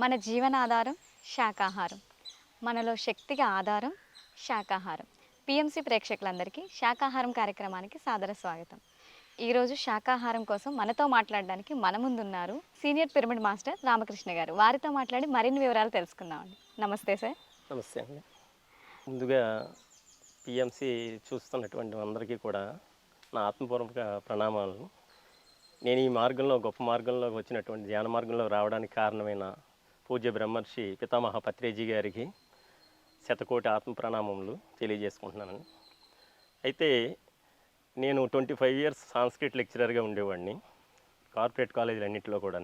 మన జీవనాధారం శాకాహారం మనలో శక్తికి ఆధారం శాకాహారం పిఎంసి ప్రేక్షకులందరికీ శాకాహారం కార్యక్రమానికి సాదర స్వాగతం. ఈరోజు శాకాహారం కోసం మనతో మాట్లాడడానికి మన ముందున్నారు సీనియర్ పిరమిడ్ మాస్టర్ రామకృష్ణ గారు. వారితో మాట్లాడి మరిన్ని వివరాలు తెలుసుకుందామండి. నమస్తే సార్. నమస్తే అండి. ముందుగా పిఎంసి చూస్తున్నటువంటి అందరికీ కూడా నా ఆత్మపూర్వక ప్రణామాలు. నేను ఈ మార్గంలో గొప్ప మార్గంలోకి వచ్చినటువంటి ధ్యాన మార్గంలో రావడానికి కారణమైన పూజ్య బ్రహ్మర్షి పితామహ పత్రేజీ గారికి శతకోటి ఆత్మ ప్రణామములు తెలియజేసుకుంటున్నాను అయితే నేను ట్వంటీ ఫైవ్ ఇయర్స్ సాంస్క్రిట్ లెక్చరర్గా ఉండేవాడిని కార్పొరేట్ కాలేజీలు అన్నింటిలో కూడా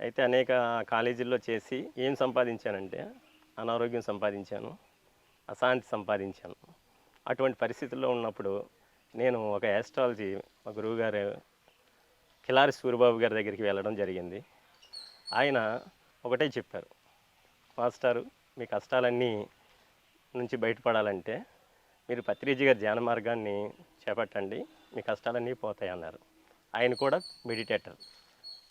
అయితే అనేక కాలేజీల్లో చేసి ఏం సంపాదించానంటే అనారోగ్యం సంపాదించాను అశాంతి సంపాదించాను. అటువంటి పరిస్థితుల్లో ఉన్నప్పుడు నేను ఒక యాస్ట్రాలజీ మా గురువుగారు కిలారి సూరిబాబు గారి దగ్గరికి వెళ్ళడం జరిగింది. ఆయన ఒకటే చెప్పారు. మాస్టారు మీ కష్టాలన్నీ నుంచి బయటపడాలంటే మీరు పత్రిజీ గారి ధ్యాన మార్గాన్ని చేపట్టండి మీ కష్టాలన్నీ పోతాయి అన్నారు ఆయన కూడా మెడిటేటర్.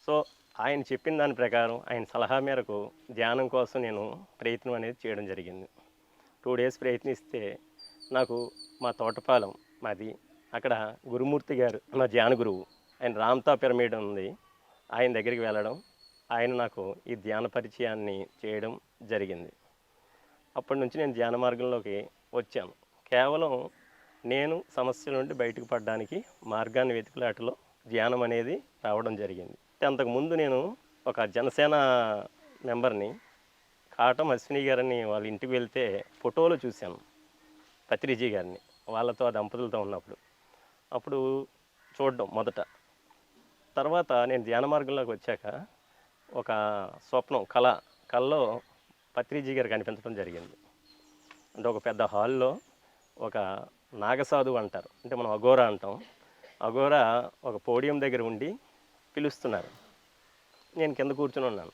సో ఆయన చెప్పిన దాని ప్రకారం ఆయన సలహా మేరకు ధ్యానం కోసం నేను ప్రయత్నం అనేది చేయడం జరిగింది. టూ డేస్ ప్రయత్నిస్తే నాకు మా తోటపాలెం మాది అక్కడ గురుమూర్తి గారు మా ధ్యాన గురువు ఆయన రామ్తా పిరమిడ్ ఉంది. ఆయన దగ్గరికి వెళ్ళడం ఆయన నాకు ఈ ధ్యాన పరిచయాన్ని చేయడం జరిగింది. అప్పటి నుంచి నేను ధ్యాన మార్గంలోకి వచ్చాను. కేవలం నేను సమస్యల నుండి బయటకు పడడానికి మార్గాన్ని వెతుకులాటలో ధ్యానం అనేది రావడం జరిగింది. అంతకుముందు నేను ఒక జనసేన మెంబర్ని కాటం అశ్విని గారిని వాళ్ళ ఇంటికి వెళ్తే ఫోటోలు చూశాను పత్రిజీ గారిని వాళ్ళతో దంపతులతో ఉన్నప్పుడు. అప్పుడు చూడడం మొదట. తర్వాత నేను ధ్యాన మార్గంలోకి వచ్చాక ఒక స్వప్నం కళ కళలో పత్రిజీ గారు కనిపించడం జరిగింది. అంటే ఒక పెద్ద హాల్లో ఒక నాగసాధువు అంటారు. అంటే మనం అఘోరా అంటాం. అఘోరా ఒక పోడియం దగ్గర ఉండి పిలుస్తున్నారు. నేను కింద కూర్చుని ఉన్నాను.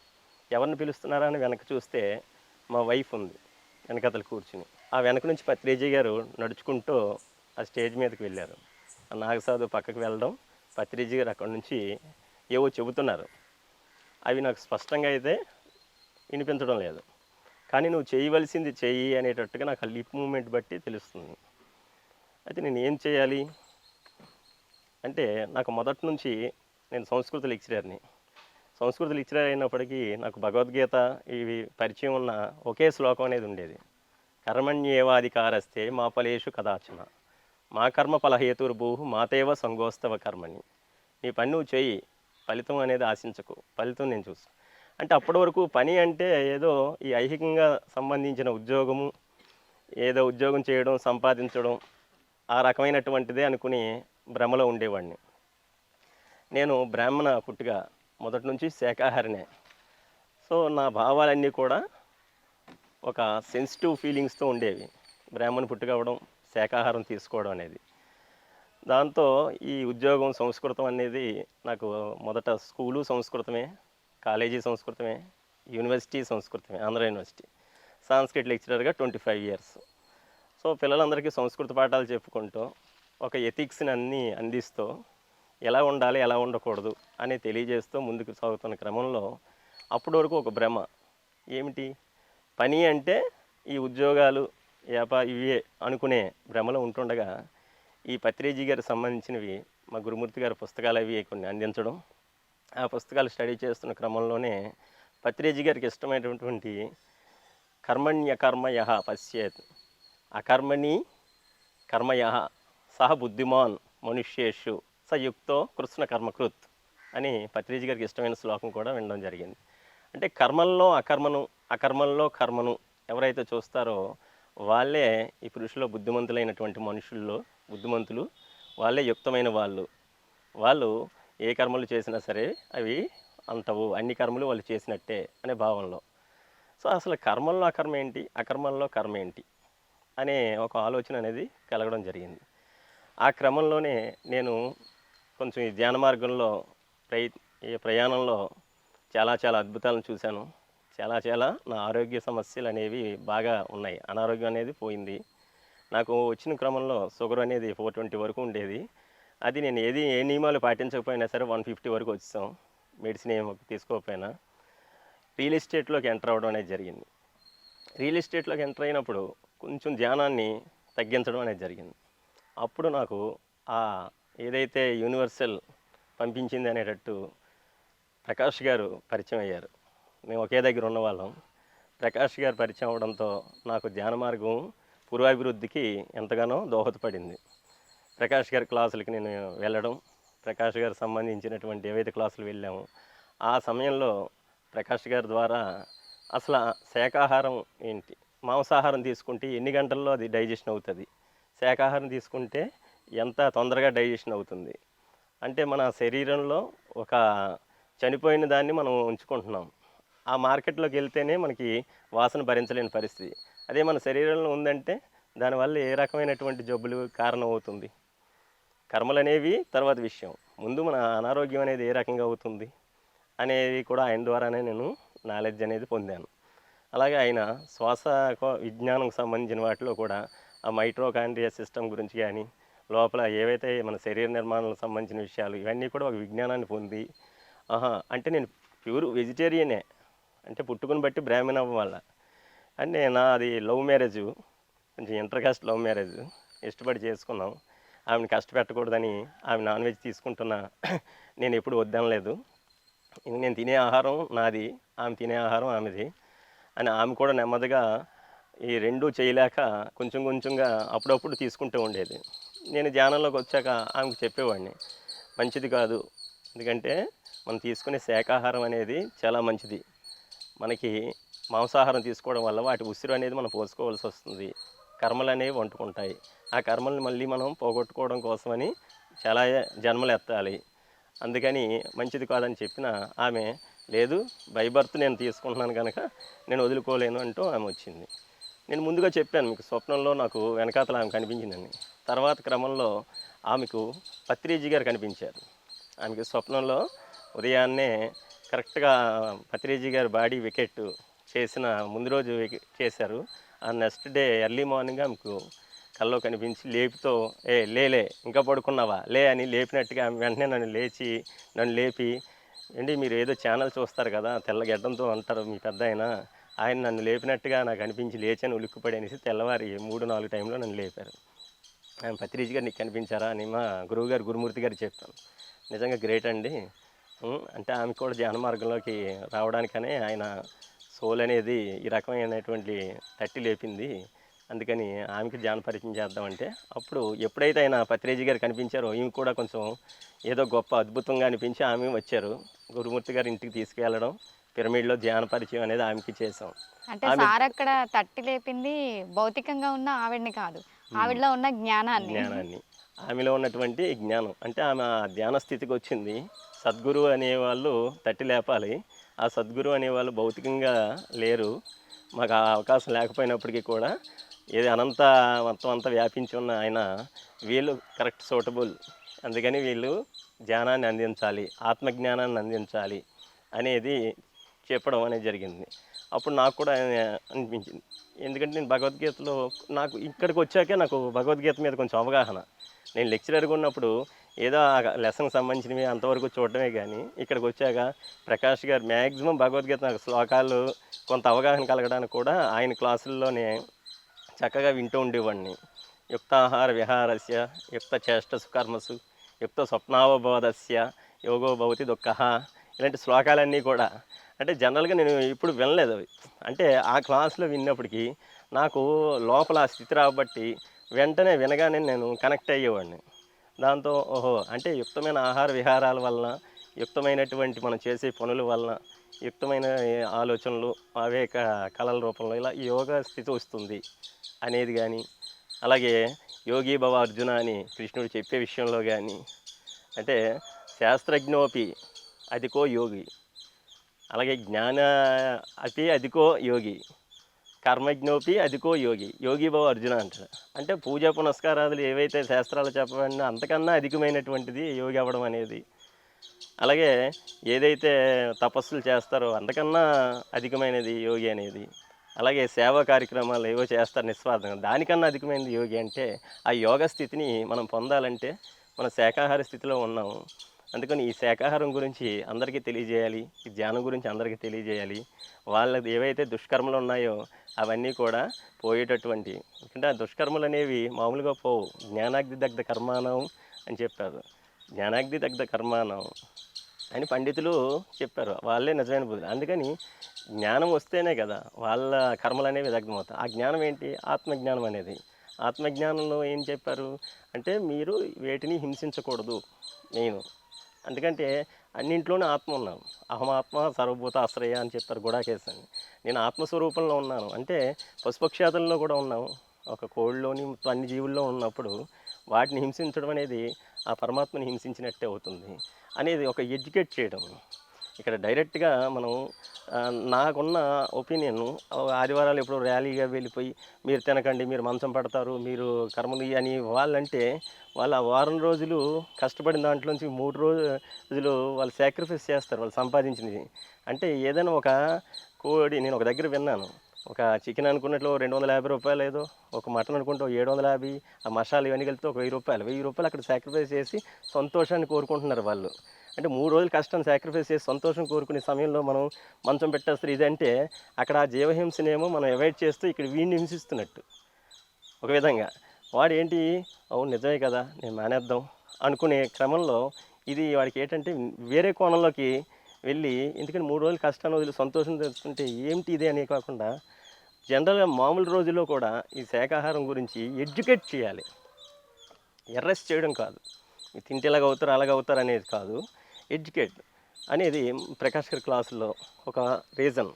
ఎవరిని పిలుస్తున్నారా అని వెనక చూస్తే మా వైఫ్ ఉంది వెనకతలు కూర్చుని. ఆ వెనక నుంచి పత్రిజీ గారు నడుచుకుంటూ ఆ స్టేజ్ మీదకి వెళ్ళారు. ఆ నాగసాధు పక్కకు వెళ్ళడం పత్రిజీ గారు అక్కడి నుంచి ఏవో చెబుతున్నారు. అవి నాకు స్పష్టంగా అయితే వినిపించడం లేదు. కానీ నువ్వు చేయవలసింది చేయి అనేటట్టుగా నాకు ఆ లిప్ మూమెంట్ బట్టి తెలుస్తుంది. అయితే నేను ఏం చేయాలి? అంటే నాకు మొదటి నుంచి నేను సంస్కృత లెక్చరర్ని సంస్కృత లెక్చరర్ అయినప్పటికీ నాకు భగవద్గీత ఇవి పరిచయం ఉన్న ఒకే శ్లోకం అనేది ఉండేది. కర్మణ్యేవాధికారస్తే మా ఫలేషు కదాచన. మా కర్మ ఫలహేతుర్భూ మాతేవ సంగోస్తవ కర్మని నీ పని నువ్వు చెయ్యి. ఫలితం అనేది ఆశించకు. ఫలితం నేను చూసు అంటే అప్పటి వరకు పని అంటే ఏదో ఈ ఐహికంగా సంబంధించిన ఉద్యోగము ఏదో ఉద్యోగం చేయడం సంపాదించడం ఆ రకమైనటువంటిదే అనుకుని భ్రమలో ఉండేవాడిని. నేను బ్రాహ్మణ పుట్టుగా మొదటి నుంచి శాకాహారినే సో నా భావాలన్నీ కూడా ఒక సెన్సిటివ్ ఫీలింగ్స్తో ఉండేవి. బ్రాహ్మణ పుట్టుకవడం అవ్వడం శాకాహారం తీసుకోవడం అనేది. దాంతో ఈ ఉద్యోగం సంస్కృతం అనేది నాకు మొదట స్కూలు సంస్కృతమే కాలేజీ సంస్కృతమే యూనివర్సిటీ సంస్కృతమే ఆంధ్ర యూనివర్సిటీ. సాంస్క్రిట్ లెక్చరర్గా ట్వంటీ ఫైవ్ ఇయర్స్. సో పిల్లలందరికీ సంస్కృత పాఠాలు చెప్పుకుంటూ ఒక ఎథిక్స్ని అన్నీ అందిస్తూ ఎలా ఉండాలి ఎలా ఉండకూడదు అని తెలియజేస్తూ ముందుకు సాగుతున్న క్రమంలో అప్పటి వరకు ఒక భ్రమ. ఏమిటి? పని అంటే ఈ ఉద్యోగాలు వ్యాపా ఇవే అనుకునే భ్రమలో ఉంటుండగా ఈ పత్రేజీ గారికి సంబంధించినవి మా గురుమూర్తి గారి పుస్తకాలు అవి కొన్ని అందించడం ఆ పుస్తకాలు స్టడీ చేస్తున్న క్రమంలోనే పత్రేజీ గారికి ఇష్టమైనటువంటి కర్మణ్య కర్మయ పశ్చేత్ అకర్మణి కర్మయ సహ బుద్ధిమాన్ మనుష్యేషు సయుక్తో కృష్ణ కర్మకృత్ అని పత్రేజీ గారికి ఇష్టమైన శ్లోకం కూడా వినడం జరిగింది. అంటే కర్మల్లో అకర్మను అకర్మల్లో కర్మను ఎవరైతే చూస్తారో వాళ్ళే ఈ పురుషులో బుద్ధిమంతులైనటువంటి మనుషుల్లో బుద్ధిమంతులు వాళ్ళే యుక్తమైన వాళ్ళు. వాళ్ళు ఏ కర్మలు చేసినా సరే అవి అంతవు అన్ని కర్మలు వాళ్ళు చేసినట్టే అనే భావంలో సో అసలు కర్మల్లో అకర్మ ఏంటి? అకర్మల్లో కర్మ ఏంటి? అనే ఒక ఆలోచన అనేది కలగడం జరిగింది. ఆ క్రమంలోనే నేను కొంచెం ఈ ధ్యాన మార్గంలో ప్రయ ఈ ప్రయాణంలో చాలా చాలా అద్భుతాలను చూశాను. చాలా చాలా నా ఆరోగ్య సమస్యలు అనేవి బాగా ఉన్నాయి. అనారోగ్యం అనేది పోయింది. నాకు వచ్చిన క్రమంలో షుగర్ అనేది ఫోర్ ట్వంటీ వరకు ఉండేది. అది నేను ఏది ఏ నియమాలు పాటించకపోయినా సరే వన్ ఫిఫ్టీ వరకు వచ్చాం. మెడిసిన్ ఏమి తీసుకోకపోయినా. రియల్ ఎస్టేట్లోకి ఎంటర్ అవ్వడం అనేది జరిగింది. రియల్ ఎస్టేట్లోకి ఎంటర్ అయినప్పుడు కొంచెం ధ్యానాన్ని తగ్గించడం అనేది జరిగింది. అప్పుడు నాకు ఆ ఏదైతే యూనివర్సల్ పంపించింది అనేటట్టు ప్రకాష్ గారు పరిచయం అయ్యారు. మేము ఒకే దగ్గర ఉన్నవాళ్ళం. ప్రకాష్ గారు పరిచయం అవడంతో నాకు ధ్యాన మార్గం పూర్వాభివృద్ధికి ఎంతగానో దోహదపడింది. ప్రకాష్ గారి క్లాసులకి నేను వెళ్ళడం ప్రకాష్ గారు సంబంధించినటువంటి ఏవైతే క్లాసులు వెళ్ళామో ఆ సమయంలో ప్రకాష్ గారి ద్వారా అసలు శాకాహారం ఏంటి? మాంసాహారం తీసుకుంటే ఎన్ని గంటల్లో అది డైజెషన్ అవుతుంది? శాకాహారం తీసుకుంటే ఎంత తొందరగా డైజెషన్ అవుతుంది? అంటే మన శరీరంలో ఒక చనిపోయిన దాన్ని మనం ఉంచుకుంటున్నాం. ఆ మార్కెట్లోకి వెళ్తేనే మనకి వాసన భరించలేని పరిస్థితి. అదే మన శరీరంలో ఉందంటే దానివల్ల ఏ రకమైనటువంటి జబ్బులు కారణం అవుతుంది కర్మలు అనేవి తర్వాత విషయం. ముందు మన అనారోగ్యం అనేది ఏ రకంగా అవుతుంది అనేది కూడా ఆయన ద్వారానే నేను నాలెడ్జ్ అనేది పొందాను. అలాగే ఆయన శ్వాస కో- విజ్ఞానం సంబంధించిన వాటిలో కూడా ఆ మైట్రోకాండ్రియా సిస్టమ్ గురించి కానీ లోపల ఏవైతే మన శరీర నిర్మాణాలకు సంబంధించిన విషయాలు ఇవన్నీ కూడా ఒక విజ్ఞానాన్ని పొంది ఆహా అంటే నేను ప్యూర్ వెజిటేరియనే. అంటే పుట్టుకుని బట్టి బ్రాహ్మణ అవ్వం వల్ల అంటే నాది లవ్ మ్యారేజ్ కొంచెం ఇంటర్కాస్ట్ లవ్ మ్యారేజ్. ఇష్టపడి చేసుకున్నాం. ఆమెను కష్టపెట్టకూడదని ఆమె నాన్ వెజ్ తీసుకుంటున్నా నేను ఎప్పుడు వద్దనలేదు. నేను తినే ఆహారం నాది ఆమె తినే ఆహారం ఆమెది అని ఆమె కూడా నెమ్మదిగా ఈ రెండు చేయలేక కొంచెం కొంచెంగా అప్పుడప్పుడు తీసుకుంటూ ఉండేది. నేను ధ్యానంలోకి వచ్చాక ఆమెకు చెప్పేవాడిని మంచిది కాదు. ఎందుకంటే మనం తీసుకునే శాకాహారం అనేది చాలా మంచిది. మనకి మాంసాహారం తీసుకోవడం వల్ల వాటి ఉసిరు అనేది మనం పోసుకోవాల్సి వస్తుంది. కర్మలు అనేవి వంటుకుంటాయి. ఆ కర్మల్ని మళ్ళీ మనం పోగొట్టుకోవడం కోసమని చాలా జన్మలు ఎత్తాలి. అందుకని మంచిది కాదని చెప్పిన ఆమె లేదు బైబర్త్ నేను తీసుకుంటున్నాను కనుక నేను వదులుకోలేను అంటూ ఆమె వచ్చింది. నేను ముందుగా చెప్పాను మీకు స్వప్నంలో నాకు వెనకాతల ఆమె కనిపించిందని. తర్వాత క్రమంలో ఆమెకు పత్రిజీ గారు కనిపించారు. ఆమెకి స్వప్నంలో ఉదయాన్నే కరెక్ట్గా పత్రిజీ గారి బాడీ వికెట్ చేసిన ముందు రోజు చేశారు. ఆ నెక్స్ట్ డే ఎర్లీ మార్నింగ్ ఆమెకు కల్లో కనిపించి లేపుతో ఏ లేలే ఇంకా పడుకున్నావా? లే అని లేపినట్టుగా వెంటనే నన్ను లేచి నన్ను లేపి ఏంటి మీరు ఏదో ఛానల్ చూస్తారు కదా తెల్లగడ్డంతో అంటారు మీ పెద్ద ఆయన ఆయన నన్ను లేపినట్టుగా నాకు అనిపించి లేచని ఉలిక్కుపడి అనేసి తెల్లవారి మూడు నాలుగు టైంలో నన్ను లేపారు. ఆయన పత్రిజ్ గారు నీకు కనిపించారా అని మా గురువు గారు గురుమూర్తి గారు చెప్పాను నిజంగా గ్రేట్ అండి. అంటే ఆమె కూడా ధ్యాన మార్గంలోకి రావడానికనే ఆయన సోల్ అనేది ఈ రకమైనటువంటి తట్టి లేపింది. అందుకని ఆమెకి ధ్యాన పరిచయం చేద్దామంటే అప్పుడు ఎప్పుడైతే ఆయన పత్రిజీ గారు కనిపించారో ఈమె కూడా కొంచెం ఏదో గొప్ప అద్భుతంగా అనిపించి ఆమె వచ్చారు. గురుమూర్తి గారు ఇంటికి తీసుకెళ్ళడం పిరమిడ్లో ధ్యాన పరిచయం అనేది ఆమెకి చేసాం అంటే సార్ అక్కడ తట్టి లేపింది భౌతికంగా ఉన్న ఆవిడ్ని కాదు. ఆవిడలో ఉన్న జ్ఞానాన్ని. జ్ఞానాన్ని. ఆమెలో ఉన్నటువంటి జ్ఞానం. అంటే ఆమె ధ్యాన స్థితికి వచ్చింది. సద్గురు అనేవాళ్ళు తట్టి లేపాలి. ఆ సద్గురు అనేవాళ్ళు భౌతికంగా లేరు. మాకు ఆ అవకాశం లేకపోయినప్పటికీ కూడా ఏది అనంత మొత్తం అంతా వ్యాపించి ఉన్న ఆయన వీళ్ళు కరెక్ట్ సూటబుల్. అందుకని వీళ్ళు ధ్యానాన్ని అందించాలి ఆత్మజ్ఞానాన్ని అందించాలి అనేది చెప్పడం అనేది జరిగింది. అప్పుడు నాకు కూడా అనిపించింది. ఎందుకంటే నేను భగవద్గీతలో నాకు ఇక్కడికి వచ్చాకే నాకు భగవద్గీత మీద కొంచెం అవగాహన. నేను లెక్చరర్గా ఉన్నప్పుడు ఏదో ఆ లెసన్కి సంబంధించినవి అంతవరకు చూడటమే కానీ ఇక్కడికి వచ్చాక ప్రకాష్ గారు మ్యాక్సిమం భగవద్గీత శ్లోకాలు కొంత అవగాహన కలగడానికి కూడా ఆయన క్లాసుల్లోనే చక్కగా వింటూ ఉండేవాడిని. యుక్తాహార విహారస్య యుక్త చేష్టసు కర్మసు యుక్త స్వప్నావబోధస్య యోగో భవతి దుఃఖ ఇలాంటి శ్లోకాలన్నీ కూడా. అంటే జనరల్గా నేను ఇప్పుడు వినలేదు అవి. అంటే ఆ క్లాస్లో విన్నప్పటికీ నాకు లోపల ఆ స్థితి రాబట్టి వెంటనే వినగానే నేను కనెక్ట్ అయ్యేవాడిని. దాంతో ఓహో అంటే యుక్తమైన ఆహార విహారాల వలన యుక్తమైనటువంటి మనం చేసే పనుల వలన యుక్తమైన ఆలోచనలు అవే క- కళల రూపంలో ఇలా యోగా స్థితి వస్తుంది అనేది కానీ అలాగే యోగి భవ అర్జున అని కృష్ణుడు చెప్పే విషయంలో కానీ అంటే శాస్త్రజ్ఞోపి అధికో యోగి అలాగే జ్ఞాన అతి అధికో యోగి కర్మజ్ఞోపి అదికో యోగి. యోగి భవ అర్జున అంటాడు. అంటే పూజా పునస్కారాలు ఏవైతే శాస్త్రాలు చెప్పబడినా అంతకన్నా అధికమైనటువంటిది యోగి అవ్వడం అనేది. అలాగే ఏదైతే తపస్సులు చేస్తారో అంతకన్నా అధికమైనది యోగి అనేది. అలాగే సేవా కార్యక్రమాలు ఏవో చేస్తారు నిస్వార్థంగా. దానికన్నా అధికమైనది యోగి అంటే ఆ యోగ స్థితిని మనం పొందాలంటే మన శాఖాహార స్థితిలో ఉన్నాము. అందుకని ఈ శాకాహారం గురించి అందరికీ తెలియజేయాలి ఈ ధ్యానం గురించి అందరికీ తెలియజేయాలి. వాళ్ళది ఏవైతే దుష్కర్మలు ఉన్నాయో అవన్నీ కూడా పోయేటటువంటి ఎందుకంటే ఆ దుష్కర్మలు అనేవి మామూలుగా పోవు. జ్ఞానాగ్ని దగ్ధ కర్మానం అని చెప్పారు. జ్ఞానాగ్ని దగ్ధ కర్మానం అని పండితులు చెప్పారు. వాళ్ళే నిజమైన బుద్ధులు. అందుకని జ్ఞానం వస్తేనే కదా వాళ్ళ కర్మలు అనేవి దగ్ధమవుతాయి. ఆ జ్ఞానం ఏంటి? ఆత్మజ్ఞానం అనేది. ఆత్మజ్ఞానంలో ఏం చెప్పారు? అంటే మీరు వేటిని హింసించకూడదు. నేను ఎందుకంటే అన్నింట్లోనే ఆత్మ ఉన్నాను. అహమాత్మ సర్వభూత ఆశ్రయ అని చెప్పారు గుడాకేశ్ అని నేను ఆత్మస్వరూపంలో ఉన్నాను. అంటే పశుపక్షాదుల్లో కూడా ఉన్నాము ఒక కోళ్ళలోని అన్ని జీవుల్లో ఉన్నప్పుడు వాటిని హింసించడం అనేది ఆ పరమాత్మని హింసించినట్టే అవుతుంది అనేది ఒక ఎడ్యుకేట్ చేయడం. ఇక్కడ డైరెక్ట్గా మనం నాకున్న ఒపీనియన్ ఆదివారాలు ఎప్పుడో ర్యాలీగా వెళ్ళిపోయి మీరు తినకండి మీరు మంచం పడతారు మీరు కర్మలు అని వాళ్ళంటే వాళ్ళ వారం రోజులు కష్టపడిన దాంట్లోంచి మూడు రోజులు వాళ్ళు సాక్రిఫైస్ చేస్తారు వాళ్ళు సంపాదించినది. అంటే ఏదైనా ఒక కోడి నేను ఒక దగ్గర విన్నాను. ఒక చికెన్ అనుకున్నట్లు రెండు వందల యాభై రూపాయలు ఏదో ఒక మటన్ అనుకుంటే ఒక ఏడు వందల యాభై ఆ మసాలా ఇవన్నీ కలిపితే ఒక వెయ్యి రూపాయలు. వెయ్యి రూపాయలు అక్కడ సాక్రిఫైస్ చేసి సంతోషాన్ని కోరుకుంటున్నారు వాళ్ళు. అంటే మూడు రోజులు కష్టం సాక్రిఫైస్ చేసి సంతోషం కోరుకునే సమయంలో మనం మంచం పెట్టేస్తారు ఇదంటే అక్కడ ఆ జీవహింసనేమో మనం అవాయిడ్ చేస్తూ ఇక్కడ వీడిని హింసిస్తున్నట్టు. ఒక విధంగా వాడు ఏంటి? అవును నిజమే కదా నేను మానేద్దాం అనుకునే క్రమంలో ఇది వాడికి ఏంటంటే వేరే కోణంలోకి వెళ్ళి ఎందుకంటే మూడు రోజులు కష్టాన్ని వదిలి సంతోషం తెచ్చుకుంటే ఏమిటి ఇది అనే కాకుండా జనరల్గా మామూలు రోజుల్లో కూడా ఈ శాకాహారం గురించి ఎడ్యుకేట్ చేయాలి. ఎర్రెస్ట్ చేయడం కాదు. ఇది తింటే ఇలాగ అవుతారు అలాగ అవుతారు అనేది కాదు. ఎడ్యుకేట్ అనేది ప్రకాష్ గారి క్లాసులో ఒక రీజన్.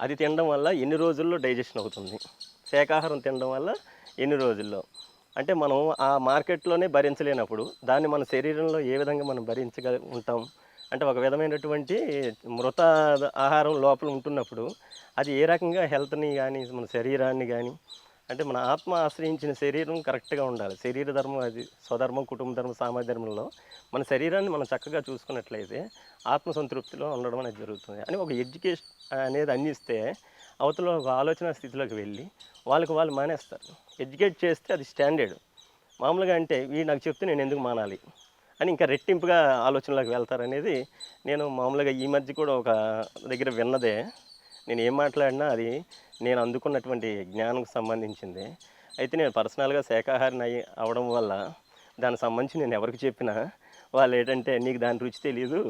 అది తినడం వల్ల ఎన్ని రోజుల్లో డైజెషన్ అవుతుంది? శాకాహారం తినడం వల్ల ఎన్ని రోజుల్లో? అంటే మనం ఆ మార్కెట్లోనే భరించలేనప్పుడు దాన్ని మన శరీరంలో ఏ విధంగా మనం భరించగ ఉంటాం? అంటే ఒక విధమైనటువంటి మృత ఆహారం లోపల ఉంటున్నప్పుడు అది ఏ రకంగా హెల్త్ని కానీ మన శరీరాన్ని కానీ అంటే మన ఆత్మ ఆశ్రయించిన శరీరం కరెక్ట్గా ఉండాలి. శరీర ధర్మం అది స్వధర్మం కుటుంబ ధర్మం సామాజిక ధర్మంలో మన శరీరాన్ని మనం చక్కగా చూసుకున్నట్లయితే ఆత్మ సంతృప్తిలో ఉండడం అనేది జరుగుతుంది. అని ఒక ఎడ్యుకేషన్ అనేది అందిస్తే అవతల ఒక ఆలోచన స్థితిలోకి వెళ్ళి వాళ్ళకి వాళ్ళు మానేస్తారు. ఎడ్యుకేట్ చేస్తే అది స్టాండర్డ్. మామూలుగా అంటే వీడు నాకు చెప్తే నేను ఎందుకు మానాలి? అని ఇంకా రెట్టింపుగా ఆలోచనలోకి వెళ్తారనేది నేను మామూలుగా ఈ మధ్య కూడా ఒక దగ్గర విన్నదే. నేను ఏం మాట్లాడినా అది నేను అందుకున్నటువంటి జ్ఞానంకు సంబంధించింది. అయితే నేను పర్సనల్గా శాకాహారిని అయ్యి అవడం వల్ల దానికి సంబంధించి నేను ఎవరికి చెప్పినా వాళ్ళు ఏంటంటే నీకు దాని రుచి తెలియదు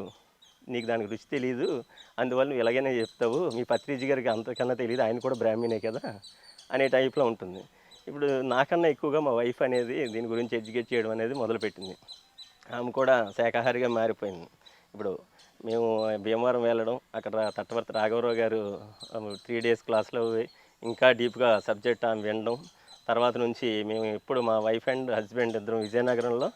నీకు దానికి రుచి తెలియదు అందువల్ల నువ్వు ఎలాగైనా చెప్తావు మీ పత్రిజీ గారికి అంతకన్నా తెలియదు ఆయన కూడా బ్రాహ్మణే కదా అనే టైప్లో ఉంటుంది. ఇప్పుడు నాకన్నా ఎక్కువగా మా వైఫ్ అనేది దీని గురించి ఎడ్యుకేట్ చేయడం అనేది మొదలుపెట్టింది. ఆమె కూడా శాకాహారిగా మారిపోయింది. ఇప్పుడు మేము భీమవరం వెళ్ళడం. అక్కడ తట్టవర్తి రాఘవరావు గారు త్రీ డేస్ క్లాస్లో ఇంకా డీప్గా సబ్జెక్ట్ ఆమె వినడం. తర్వాత నుంచి మేము ఎప్పుడు మా వైఫ్ అండ్ హస్బెండ్ ఇద్దరం విజయనగరంలో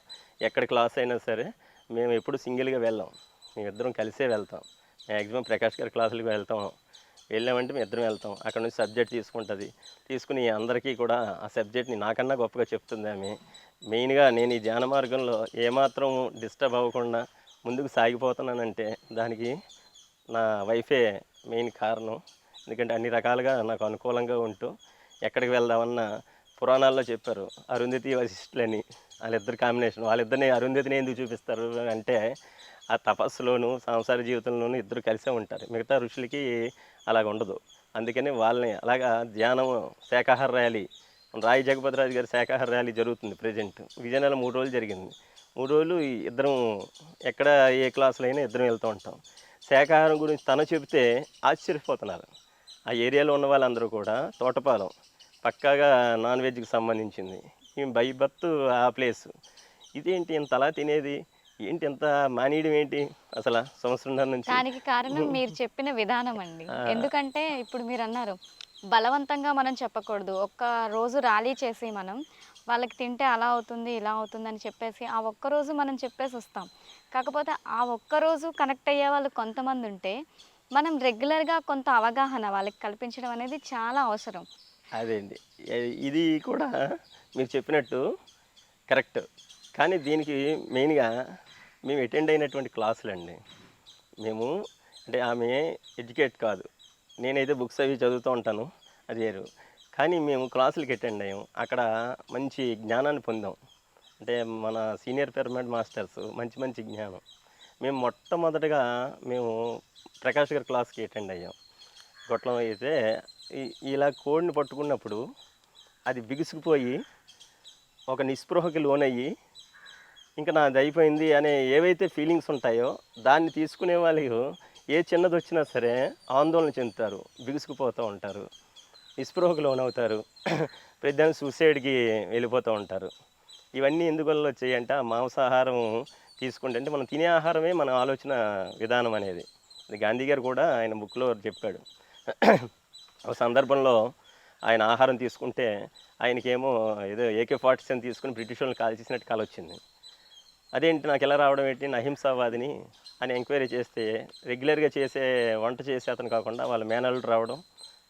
ఎక్కడ క్లాస్ అయినా సరే మేము ఎప్పుడు సింగిల్గా వెళ్ళాం. మేమిద్దరం కలిసే వెళ్తాం. మ్యాక్సిమం ప్రకాష్ గారి క్లాసులకు వెళ్తాం. వెళ్ళామంటే మేము ఇద్దరం వెళ్తాం. అక్కడ నుంచి సబ్జెక్ట్ తీసుకుంటుంది. తీసుకుని అందరికీ కూడా ఆ సబ్జెక్ట్ని నాకన్నా గొప్పగా చెప్తుంది ఆమె. మెయిన్గా నేను ఈ ధ్యాన మార్గంలో ఏమాత్రం డిస్టర్బ్ అవ్వకుండా ముందుకు సాగిపోతున్నానంటే దానికి నా వైఫే మెయిన్ కారణం. ఎందుకంటే అన్ని రకాలుగా నాకు అనుకూలంగా ఉంటూ ఎక్కడికి వెళ్దామన్నా పురాణాల్లో చెప్పారు అరుంధతి వశిష్ఠులని. వాళ్ళిద్దరు కాంబినేషన్ వాళ్ళిద్దరిని అరుంధతిని ఎందుకు చూపిస్తారు అంటే ఆ తపస్సులోను సంసార జీవితంలోనూ ఇద్దరు కలిసే ఉంటారు. మిగతా ఋషులకి అలాగ ఉండదు అందుకని వాళ్ళని అలాగా ధ్యానం శాకాహార ర్యాలీ రాయి జగపతి రాజు గారి శాకాహార ర్యాలీ జరుగుతుంది ప్రజెంట్. విజయనగరం మూడు రోజులు జరిగింది. మూడు రోజులు ఇద్దరం ఎక్కడ ఏ క్లాసులో అయినా ఇద్దరం వెళ్తూ ఉంటాం. శాకాహారం గురించి తను చెబితే ఆశ్చర్యపోతున్నారు. ఆ ఏరియాలో ఉన్న వాళ్ళందరూ కూడా తోటపాలెం పక్కాగా నాన్ వెజ్కి సంబంధించింది. మేము బై బర్త్ ఆ ప్లేస్. ఇదేంటి ఇంత అలా తినేది? ఏంటి ఇంత మానేయడం ఏంటి? అసలు సంవత్సరంన్నర నుంచి. దానికి కారణం మీరు చెప్పిన విధానం అండి. ఎందుకంటే ఇప్పుడు మీరు అన్నారు బలవంతంగా మనం చెప్పకూడదు. ఒక్క రోజు ర్యాలీ చేసి మనం. వాళ్ళకి తింటే అలా అవుతుంది ఇలా అవుతుంది అని చెప్పేసి ఆ ఒక్క రోజు మనం చెప్పేసి వస్తాం. కాకపోతే ఆ ఒక్క రోజు కనెక్ట్ అయ్యే వాళ్ళు కొంతమంది ఉంటే మనం రెగ్యులర్గా కొంత అవగాహన వాళ్ళకి కల్పించడం అనేది చాలా అవసరం. అదే అండి. ఇది కూడా మీరు చెప్పినట్టు కరెక్ట్. కానీ దీనికి మెయిన్గా మేము అటెండ్ అయినటువంటి క్లాసులు అండి. మేము అంటే ఆమె ఎడ్యుకేట్ కాదు. నేనైతే బుక్స్ అవి చదువుతూ ఉంటాను. అది వేరు. కానీ మేము క్లాసులకి అటెండ్ అయ్యాం. అక్కడ మంచి జ్ఞానాన్ని పొందాం. అంటే మన సీనియర్ పిరమిడ్ మాస్టర్స్ మంచి మంచి జ్ఞానం. మేము మొట్టమొదటిగా మేము ప్రకాష్ గారి క్లాస్కి అటెండ్ అయ్యాం. గొట్లం అయితే ఇలా కోడిని పట్టుకున్నప్పుడు అది బిగుసుకుపోయి ఒక నిస్పృహకి లోనయ్యి ఇంకా నాది అయిపోయింది అనే ఏవైతే ఫీలింగ్స్ ఉంటాయో దాన్ని తీసుకునే వాళ్ళు ఏ చిన్నది వచ్చినా సరే ఆందోళన చెందుతారు బిగుసుకుపోతూ ఉంటారు. నిస్పృహకు లోనవుతారు ప్రతిదాని సూసైడ్కి వెళ్ళిపోతూ ఉంటారు. ఇవన్నీ ఎందువల్ల వచ్చాయంటే ఆ మాంసాహారం తీసుకుంటే అంటే మనం తినే ఆహారమే మన ఆలోచన విధానం అనేది. అది గాంధీ గారు కూడా ఆయన బుక్లో చెప్పాడు. ఒక సందర్భంలో ఆయన ఆహారం తీసుకుంటే ఆయనకేమో ఏదో ఏకే ఫార్టీ సెవెన్ తీసుకుని బ్రిటిష్ వాళ్ళని కాల్చేసినట్టు కాల్ వచ్చింది. అదేంటి నాకు ఎలా రావడం ఏంటి? నేను అహింసావాదిని అని ఎంక్వైరీ చేస్తే రెగ్యులర్గా చేసే వంట చేసే అతను కాకుండా వాళ్ళ మేనల్లుడు రావడం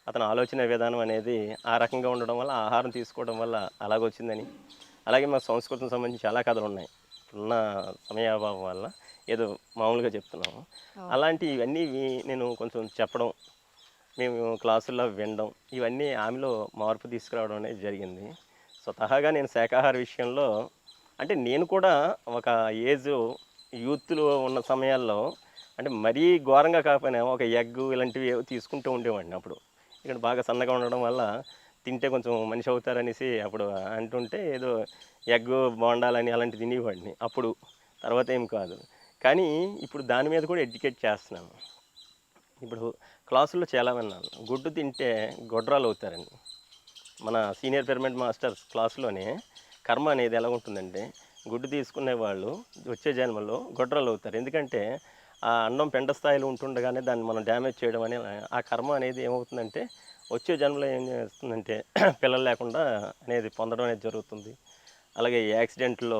అతని ఆలోచన విధానం అనేది ఆ రకంగా ఉండడం వల్ల ఆహారం తీసుకోవడం వల్ల అలాగొచ్చిందని. అలాగే మా సంస్కృతం సంబంధించి చాలా కథలు ఉన్నాయి. ఉన్న సమయాభావం వల్ల ఏదో మామూలుగా చెప్తున్నాము. అలాంటి ఇవన్నీ నేను కొంచెం చెప్పడం మేము క్లాసుల్లో వినడం ఇవన్నీ ఆమెలో మార్పు తీసుకురావడం అనేది జరిగింది. స్వతహాగా నేను శాకాహార విషయంలో అంటే నేను కూడా ఒక ఏజ్ యూత్లో ఉన్న సమయాల్లో అంటే మరీ ఘోరంగా కాకపోయినా ఒక ఎగ్ ఇలాంటివి తీసుకుంటూ ఉండేవాడిని అప్పుడు. ఇక్కడ బాగా సన్నగా ఉండడం వల్ల తింటే కొంచెం మనిషి అవుతారనేసి అప్పుడు అంటుంటే ఏదో ఎగ్ బోండాలని అలాంటివి తినేవాడిని. అప్పుడు తర్వాత ఏం కాదు. కానీ ఇప్పుడు దాని మీద కూడా ఎడ్యుకేట్ చేస్తున్నాను. ఇప్పుడు క్లాసుల్లో చాలా విన్నాను గుడ్డు తింటే గొడ్రాలు అవుతారండి మన సీనియర్ పిరమిడ్ మాస్టర్స్ క్లాసులోనే కర్మ అనేది ఎలా ఉంటుందంటే గుడ్డు తీసుకునే వాళ్ళు వచ్చే జన్మలో గొడ్రాలు అవుతారు. ఎందుకంటే ఆ అండం పెండ స్థాయిలో ఉంటుండగానే దాన్ని మనం డ్యామేజ్ చేయడం అనే ఆ కర్మ అనేది ఏమవుతుందంటే వచ్చే జన్మలో ఏం చేస్తుందంటే పిల్లలు లేకుండా అనేది పొందడం అనేది జరుగుతుంది. అలాగే ఈ యాక్సిడెంట్లో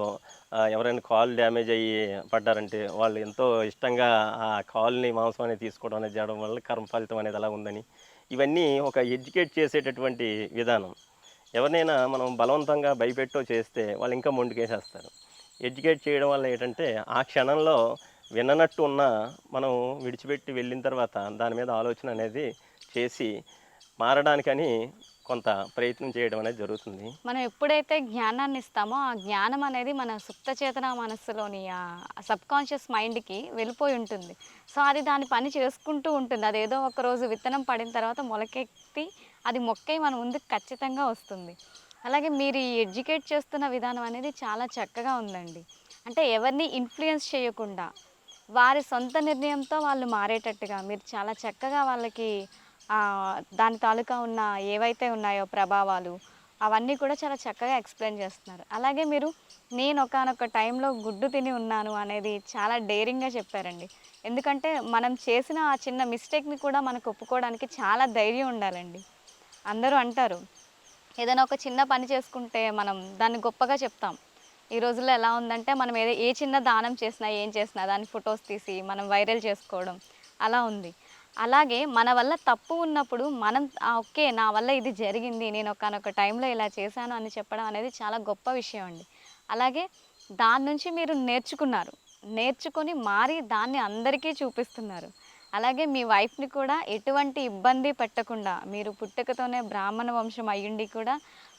ఎవరైనా కాల్ డ్యామేజ్ అయ్యి పడ్డారంటే వాళ్ళు ఎంతో ఇష్టంగా ఆ కాల్ని మాంసం అనేది తీసుకోవడం అనేది చేయడం వల్ల కర్మ ఫలితం అనేది అలా ఉందని. ఇవన్నీ ఒక ఎడ్యుకేట్ చేసేటటువంటి విధానం. ఎవరినైనా మనం బలవంతంగా భయపెట్టో చేస్తే వాళ్ళు ఇంకా మొండికేసేస్తారు. ఎడ్యుకేట్ చేయడం వల్ల ఏంటంటే ఆ క్షణంలో విననట్టు ఉన్నా మనం విడిచిపెట్టి వెళ్ళిన తర్వాత దాని మీద ఆలోచన అనేది చేసి మారడానికని కొంత ప్రయత్నం చేయడం అనేది జరుగుతుంది. మనం ఎప్పుడైతే జ్ఞానాన్ని ఇస్తామో ఆ జ్ఞానం అనేది మన సుప్త చేతన మనస్సులోని ఆ సబ్ కాన్షియస్ మైండ్కి వెళ్ళిపోయి ఉంటుంది. సో అది దాని పని చేసుకుంటూ ఉంటుంది. అది ఏదో ఒక రోజు విత్తనం పడిన తర్వాత మొలకెత్తి అది మొక్కై మన ముందుకు ఖచ్చితంగా వస్తుంది. అలాగే మీరు ఈ ఎడ్యుకేట్ చేస్తున్న విధానం అనేది చాలా చక్కగా ఉందండి. అంటే ఎవరిని ఇన్ఫ్లుయెన్స్ చేయకుండా వారి సొంత నిర్ణయంతో వాళ్ళు మారేటట్టుగా మీరు చాలా చక్కగా వాళ్ళకి దాని తాలూకా ఉన్న ఏవైతే ఉన్నాయో ప్రభావాలు అవన్నీ కూడా చాలా చక్కగా ఎక్స్ప్లెయిన్ చేస్తున్నారు. అలాగే మీరు నేను ఒకనొక టైంలో గుడ్డు తిని ఉన్నాను అనేది చాలా డేరింగ్గా చెప్పారండి. ఎందుకంటే మనం చేసిన ఆ చిన్న మిస్టేక్ని కూడా మనకు ఒప్పుకోవడానికి చాలా ధైర్యం ఉండాలండి. అందరూ అంటారు ఏదైనా ఒక చిన్న పని చేసుకుంటే మనం దాన్ని గొప్పగా చెప్తాం. ఈ రోజుల్లో ఎలా ఉందంటే మనం ఏదో ఏ చిన్న దానం చేసినా ఏం చేసినా దాని ఫొటోస్ తీసి మనం వైరల్ చేసుకోవడం అలా ఉంది. అలాగే మన వల్ల తప్పు ఉన్నప్పుడు మనం ఓకే నా వల్ల ఇది జరిగింది నేను ఒకనొక టైంలో ఇలా చేశాను అని చెప్పడం అనేది చాలా గొప్ప విషయం అండి. అలాగే దాని నుంచి మీరు నేర్చుకున్నారు. నేర్చుకొని మారి దాన్ని అందరికీ చూపిస్తున్నారు. అలాగే మీ వైఫ్ని కూడా ఎటువంటి ఇబ్బంది పెట్టకుండా మీరు పుట్టుకతోనే బ్రాహ్మణ వంశం అయ్యుండి కూడా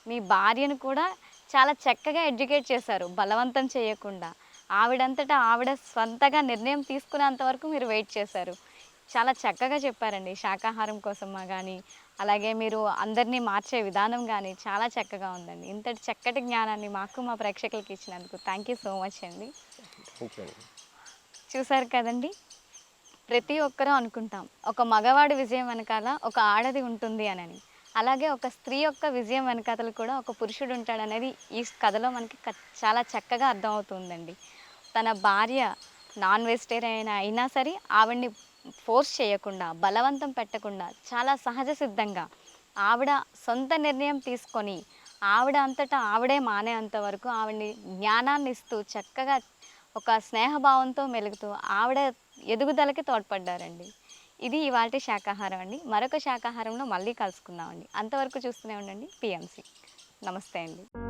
మీ భార్యను కూడా చాలా చక్కగా ఎడ్యుకేట్ చేశారు బలవంతం చేయకుండా. ఆవిడంతటా ఆవిడ స్వంతగా నిర్ణయం తీసుకునేంత వరకు మీరు వెయిట్ చేశారు. చాలా చక్కగా చెప్పారండి. శాకాహారం కోసం కానీ అలాగే మీరు అందరినీ మార్చే విధానం కానీ చాలా చక్కగా ఉందండి. ఇంతటి చక్కటి జ్ఞానాన్ని మాకు మా ప్రేక్షకులకి ఇచ్చినందుకు థ్యాంక్ యూ సో మచ్ అండి. చూసారు కదండి? ప్రతి ఒక్కరూ అనుకుంటాం ఒక మగవాడి విజయం వెనకాల ఒక ఆడది ఉంటుంది అని అలాగే ఒక స్త్రీ యొక్క విజయం వెనకాతలు కూడా ఒక పురుషుడు ఉంటాడనేది ఈ కథలో మనకి చాలా చక్కగా అర్థమవుతుందండి. తన భార్య నాన్ వెజిటేరియన్ అయినా సరే ఆవిడ్ని ఫోర్స్ చేయకుండా బలవంతం పెట్టకుండా చాలా సహజ సిద్ధంగా ఆవిడ సొంత నిర్ణయం తీసుకొని ఆవిడ అంతటా ఆవిడే మానేంత వరకు ఆవిడ్ని జ్ఞానాన్ని ఇస్తూ చక్కగా ఒక స్నేహభావంతో మెలుగుతూ ఆవిడ ఎదుగుదలకి తోడ్పడ్డారండి. ఇది ఇవాళ శాకాహారం అండి. మరొక శాకాహారంలో మళ్ళీ కలుసుకుందామండి. అంతవరకు చూస్తూనే ఉండండి. పిఎంసి. నమస్తే అండి.